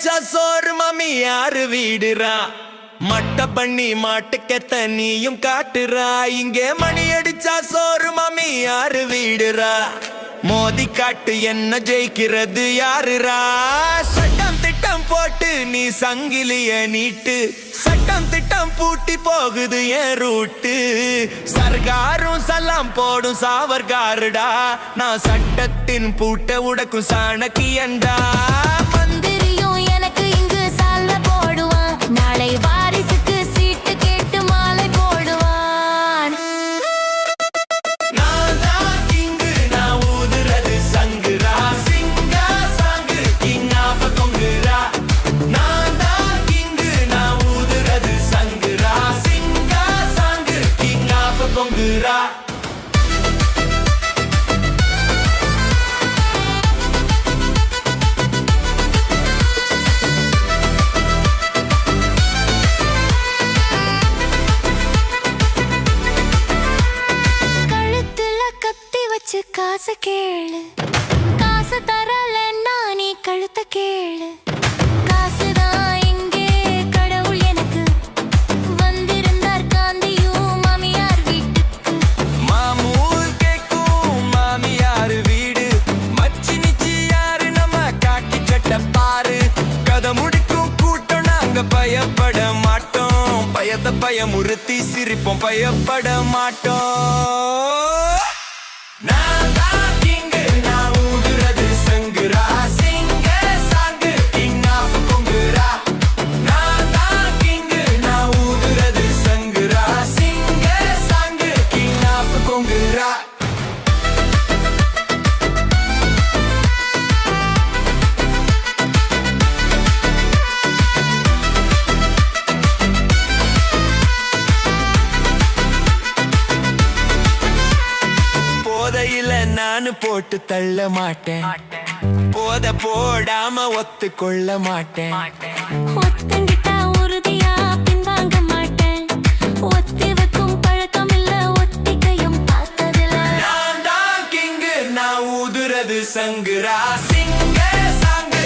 வச்சா சோறு மாமி யாரு வீடுறா? மட்ட பண்ணி மாட்டுக்கெத்த நீயும் காட்டுறா. இங்கே மணி அடிச்சா சோறு மாமி யாரு வீடுறா? மோதி காட்டு என்ன ஜெயிக்கிறது யாருரா சட்டம் திட்டம் போட்டு நீ சங்கிலிய நீட்டு. சட்டம் திட்டம் பூட்டி போகுது என் ரூட்டு. சர்க்காரும் சலாம் போடும் சாவர்காருடா நான் சட்டத்தின் பூட்ட உடக்கும் சாணக்கியண்டா கொங்குரா. கழுத்துல கத்தி வச்சு காசு கேளு காசு தரலன்னா நீ கழுத்த கேளு பயமுறுத்தி சிரிப்போம் பயப்பட மாட்டோம். நானு போட்டு தள்ள மாட்டேன். போத போடாம ஒத்துக்கொள்ள மாட்டேன். ஒத்துங்கிட்டா உறுதியா பின்வாங்க மாட்டேன். ஒத்தி வைக்கும் பழக்கம் இல்ல நான் தான் கிங்கு சிங்க சாங்கு